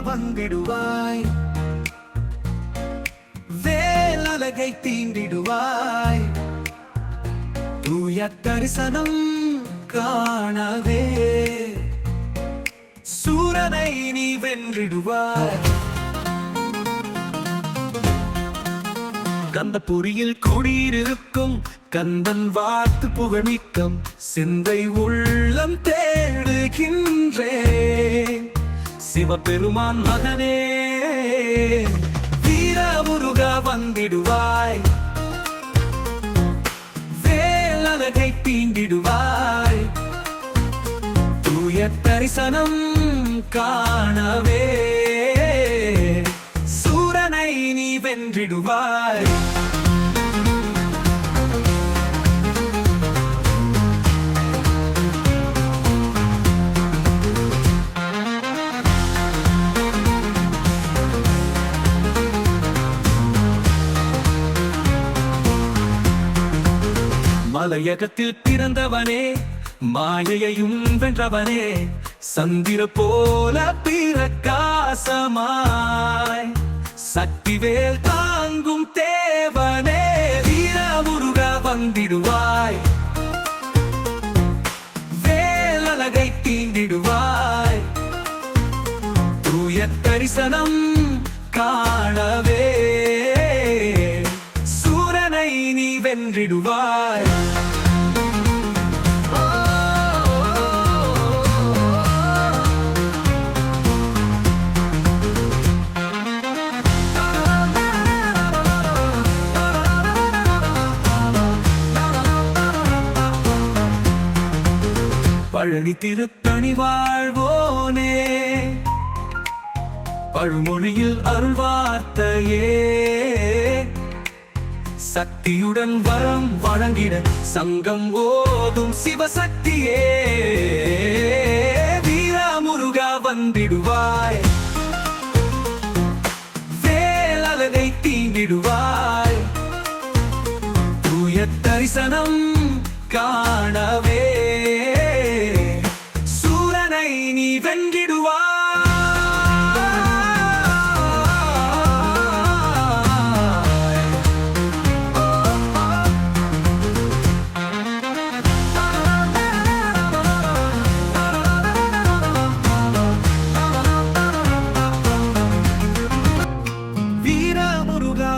வந்திடுவாய். வேலகை தீண்டிடுவாய். தூய தரிசனம் காணவே. சூரனை நீ வென்றிடுவாய். கந்த பொறியில் குடியிருக்கும் கந்தன் வார்த்து புகழ்மிக்கம் சிந்தை உள்ளம் தேடுகின்றேன். சிவபெருமான் மகனே வீரமுருகா வந்திடுவாய். வேலழகை தீண்டிடுவாய் தூய தரிசனம் காணவே. சூரனை நீ வென்றிடுவாய். மலையகத்தில் பிறந்தவனே மாயையையும் வென்றவனே சந்திர போல பிரகாசமாய் சக்திவேல் தாங்கும் தேவனே வீரமுருக வந்திடுவாய். வேலழகை தீண்டிடுவாய். தூய தரிசனம் காணவே சூரனை நீ வென்றிடுவாய். பழனி திருத்தணி வாழ்வோனே பழுமொழியில் அருள்வார்த்தையே. சக்தியுடன் வரம் வழங்கிட சங்கம் ஓதும் சிவசக்தியே. வீரமுருகா வந்திடுவாய். வேலழகை தீண்டிடுவாய். தூய தரிசனம் காணவே. நீ வென்றிடுவா.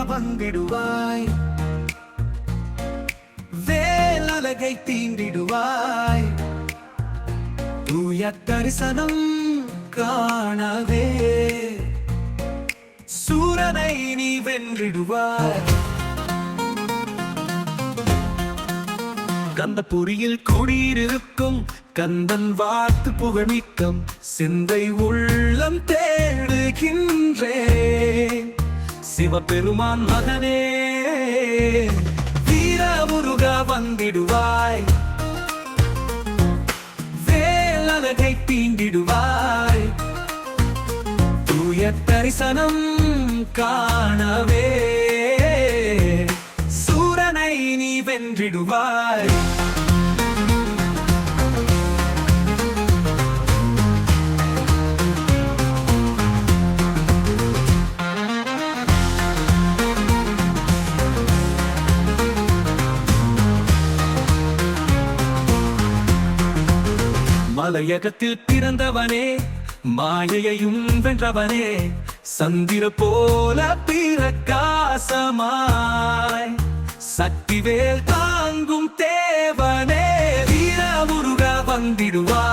வந்திடுவாய். வேலழகை தீண்டிடுவாய். தூய தரிசனம் காணவே. சூரனை நீ வென்றிடுவாய். கந்தபுரியில் குடியிருக்கும் கந்தன் வாத்து புகழ்மிக்கம் சிந்தை உள்ளம் தேடுகின்றேன். சிவபெருமான் மகனே வீரமுருகா வந்திடுவாய். அழகை தீண்டிடுவாய் தூய தரிசனம் காணவே. சூரனை நீ வென்றிடுவாய். மலையகத்தில் பிறந்தவனே மாயையையும் வென்றவனே சந்திர போல பிரகாசமாய் சக்திவேல் தாங்கும் தேவனே. வீரமுருக வந்திடுவார்.